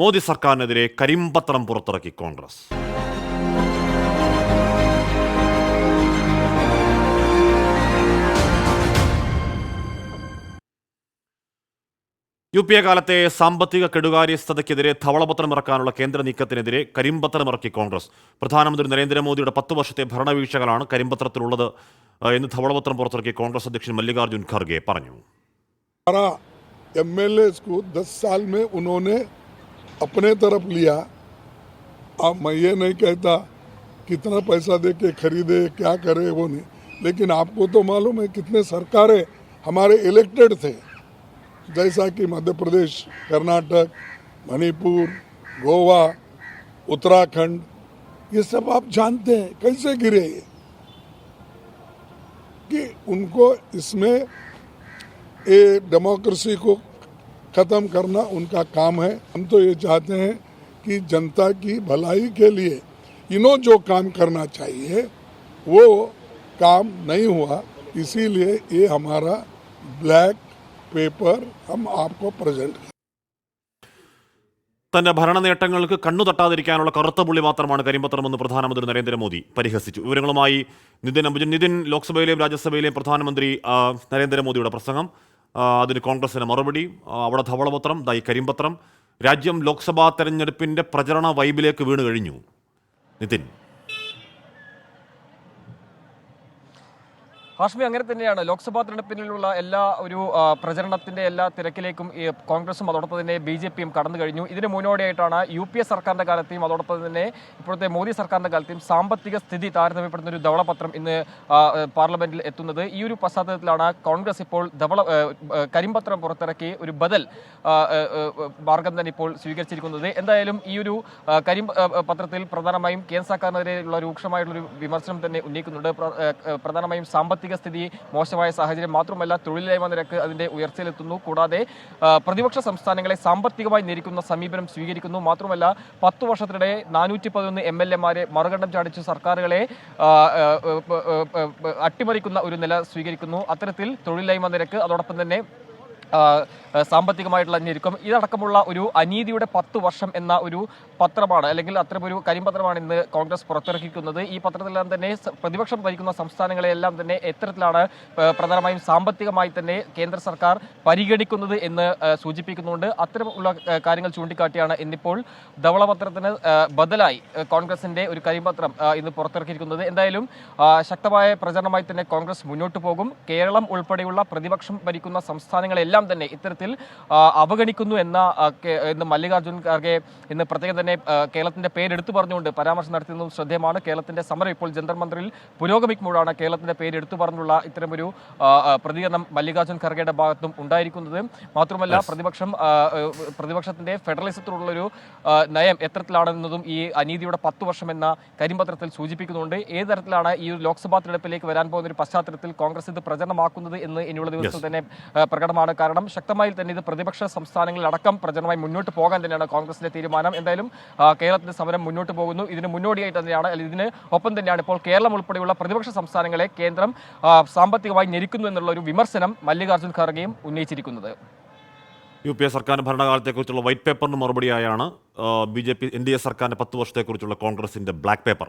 മോദി സർക്കാരിനെതിരെ കരിമ്പത്രം പുറത്തിറക്കി Congress. U P A കാലത്തെ സാമ്പത്തിക കെടുകാര്യസ്ഥതയ്ക്കെതിരെ ധവളപത്രം ഇറക്കാനുള്ള കേന്ദ്ര നീക്കത്തിനെതിരെ കരിമ്പത്രം ഇറക്കി കോൺഗ്രസ്. പ്രധാനമന്ത്രി നരേന്ദ്രമോദിയുടെ പത്ത് വർഷത്തെ ഭരണവീഴ്ചകളാണ് കരിമ്പത്രത്തിലുള്ളത് എന്ന് ധവളപത്രം പുറത്തിറക്കി കോൺഗ്രസ് അധ്യക്ഷൻ മല്ലികാർജുൻ ഖർഗെ പറഞ്ഞു. എം എൽ अपने तरफ़ लिया। अब मैं ये नहीं कहता कितना पैसा दे के खरीदे, क्या करे, वो नहीं। लेकिन आपको तो मालूम है कितने सरकारें हमारे इलेक्टेड थे। जैसा कि मध्य प्रदेश, कर्नाटक, मणिपुर, गोवा, उत्तराखंड, ये सब आप जानते हैं, कैसे गिरे ये? कि उनको इसमें ये डेमोक्रेसी को ख़त्म करना उनका काम है हम तो ये चाहते हैं कि जनता की भलाई के लिए इन्हों जो काम करना चाहिए वो काम नहीं हुआ इसीलिए ये हमारा ब्लैक पेपर हम आपको प्रेजेंट തന്റെ ഭരണ നേട്ടങ്ങൾക്ക് കണ്ണു തട്ടാതിരിക്കാനുള്ള കറുത്ത പുള്ളി മാത്രമാണ് കരിമ്പത്രമെന്ന് പ്രധാനമന്ത്രി നരേന്ദ്രമോദി പരിഹസിച്ചു വിവരങ്ങളുമായി നിതിൻ അംബുജൻ നിതിൻ ലോക്സഭയിലെയും രാജ്യസഭയിലെയും പ്രധാനമന്ത്രി ആ, നരേന്ദ്രമോദിയുടെ പ്രസംഗം ആ, അതിന് കോൺഗ്രസിന് മറുപടി അവിടെ ധവളപത്രം ദൈ കരിമ്പത്രം. രാജ്യം ലോക്സഭാ തെരഞ്ഞെടുപ്പിന്റെ പ്രചരണ വൈബിലേക്ക് വീണ് കഴിഞ്ഞു. നിതിൻ. ഹാഷ്മി അങ്ങനെ തന്നെയാണ്. ലോക്സഭാ തെരഞ്ഞെടുപ്പിനുള്ള എല്ലാ ഒരു പ്രചരണത്തിന്റെ എല്ലാ തിരക്കിലേക്കും കോൺഗ്രസും അതോടൊപ്പം തന്നെ ബി ജെ പിയും കടന്നു കഴിഞ്ഞു. ഇതിന് മുന്നോടിയായിട്ടാണ് യു പി എ സർക്കാരിന്റെ കാലത്തെയും അതോടൊപ്പം തന്നെ ഇപ്പോഴത്തെ മോദി സർക്കാരിന്റെ കാലത്തെയും സാമ്പത്തിക സ്ഥിതി താരതമ്യപ്പെടുന്ന ഒരു ധവളപത്രം ഇന്ന് പാർലമെന്റിൽ എത്തുന്നത്. ഈ ഒരു പശ്ചാത്തലത്തിലാണ് കോൺഗ്രസ് ഇപ്പോൾ ധവള കരിമ്പത്രം പുറത്തിറക്കി ഒരു ബദൽ മാർഗം തന്നെ ഇപ്പോൾ സ്വീകരിച്ചിരിക്കുന്നത്. എന്തായാലും ഈ ഒരു കരിം പത്രത്തിൽ പ്രധാനമായും കേന്ദ്ര സർക്കാരിനെതിരെയുള്ള രൂക്ഷമായിട്ടുള്ള ഒരു വിമർശനം തന്നെ ഉന്നയിക്കുന്നുണ്ട്. പ്രധാനമായും സാമ്പത്തിക സ്ഥിതി മോശമായ സാഹചര്യം മാത്രമല്ല തൊഴിലില്ലായ്മ നിരക്ക് അതിന്റെ ഉയർച്ചയിലെത്തുന്നു. കൂടാതെ പ്രതിപക്ഷ സംസ്ഥാനങ്ങളെ സാമ്പത്തികമായി ഞെരിക്കുന്ന സമീപനം സ്വീകരിക്കുന്നു. മാത്രമല്ല പത്തു വർഷത്തിനിടെ നാനൂറ്റി പതിനൊന്ന് എം എൽ എമാരെ മറുകണ്ഠം ചാടിച്ച് സർക്കാരുകളെ അട്ടിമറിക്കുന്ന ഒരു നില സ്വീകരിക്കുന്നു. അത്തരത്തിൽ തൊഴിലില്ലായ്മ നിരക്ക് അതോടൊപ്പം തന്നെ സാമ്പത്തികമായിട്ടുള്ള ഞെരുക്കം. ഇതടക്കമുള്ള ഒരു അനീതിയുടെ പത്ത് വർഷം എന്ന ഒരു പത്രമാണ് അല്ലെങ്കിൽ അത്തരമൊരു കരിമ്പത്രമാണ് ഇന്ന് കോൺഗ്രസ് പുറത്തിറക്കിക്കുന്നത്. ഈ പത്രത്തിലെല്ലാം തന്നെ പ്രതിപക്ഷം ഭരിക്കുന്ന സംസ്ഥാനങ്ങളെല്ലാം തന്നെ എത്തരത്തിലാണ് പ്രധാനമായും സാമ്പത്തികമായി തന്നെ കേന്ദ്ര സർക്കാർ പരിഗണിക്കുന്നത് എന്ന് സൂചിപ്പിക്കുന്നുണ്ട്. അത്തരമുള്ള കാര്യങ്ങൾ ചൂണ്ടിക്കാട്ടിയാണ് ഇന്നിപ്പോൾ ധവളപത്രത്തിന് ബദലായി കോൺഗ്രസിന്റെ ഒരു കരിമ്പത്രം ഇന്ന് പുറത്തിറക്കിയിരിക്കുന്നത്. എന്തായാലും ശക്തമായ പ്രചരണമായി തന്നെ കോൺഗ്രസ് മുന്നോട്ട് പോകും. കേരളം ഉൾപ്പെടെയുള്ള പ്രതിപക്ഷം ഭരിക്കുന്ന സംസ്ഥാനങ്ങളെല്ലാം തന്നെ ഇത്തരത്തിൽ അവഗണിക്കുന്നു എന്ന മല്ലികാർജുൻ ഖാർഗെ ഇന്ന് പ്രത്യേകം തന്നെ കേരളത്തിന്റെ പേരെടുത്തു പറഞ്ഞുകൊണ്ട് പരാമർശം നടത്തുന്നതും ശ്രദ്ധേയമാണ്. കേരളത്തിന്റെ സമരം ഇപ്പോൾ ജന്തർ മന്ത്രിൽ പുരോഗമിക്കുമ്പോഴാണ് കേരളത്തിന്റെ പേരെടുത്തു പറഞ്ഞുള്ള ഇത്തരമൊരു പ്രതികരണം മല്ലികാർജുൻ ഖർഗെയുടെ ഭാഗത്തും ഉണ്ടായിരിക്കുന്നത്. മാത്രമല്ല പ്രതിപക്ഷം പ്രതിപക്ഷത്തിന്റെ ഫെഡറലിസത്തിലുള്ളൊരു നയം എത്തരത്തിലാണെന്നതും ഈ അനീതിയുടെ പത്ത് വർഷം എന്ന കരിമ്പത്രത്തിൽ സൂചിപ്പിക്കുന്നുണ്ട്. ഏത് തരത്തിലാണ് ഈ ഒരു ലോക്സഭാ തെരഞ്ഞെടുപ്പിലേക്ക് വരാൻ പോകുന്ന ഒരു പശ്ചാത്തലത്തിൽ കോൺഗ്രസ് ഇത് പ്രചരണമാക്കുന്നത് എന്ന് ഇനിയുള്ള ദിവസത്തിൽ തന്നെ പ്രകടമാണ്. കാരണം ശക്തമായി തന്നെ ഇത് പ്രതിപക്ഷ സംസ്ഥാനങ്ങളിലടക്കം പ്രചരണമായി മുന്നോട്ട് പോകാൻ തന്നെയാണ് കോൺഗ്രസിന്റെ തീരുമാനം. എന്തായാലും കേരളത്തിന്റെ സമരം മുന്നോട്ട് പോകുന്നു. ഇതിന് മുന്നോടിയായിട്ട് തന്നെയാണ് ഇതിന് ഒപ്പം തന്നെയാണ് ഇപ്പോൾ കേരളം ഉൾപ്പെടെയുള്ള പ്രതിപക്ഷ സംസ്ഥാനങ്ങളെ കേന്ദ്രം സാമ്പത്തികമായി ഞെരിക്കുന്നു എന്നുള്ള ഒരു വിമർശനം മല്ലികാർജുൻ ഖാർഗെയും ഉന്നയിച്ചിരിക്കുന്നത്. യു പി എ സർക്കാർ ഭരണകാലത്തെക്കുറിച്ചുള്ള വൈറ്റ് പേപ്പറിന് മറുപടിയായാണ് B J P N D A സർക്കാരിന്റെ പത്ത് വർഷത്തെക്കുറിച്ചുള്ള കോൺഗ്രസിന്റെ ബ്ലാക്ക് പേപ്പർ.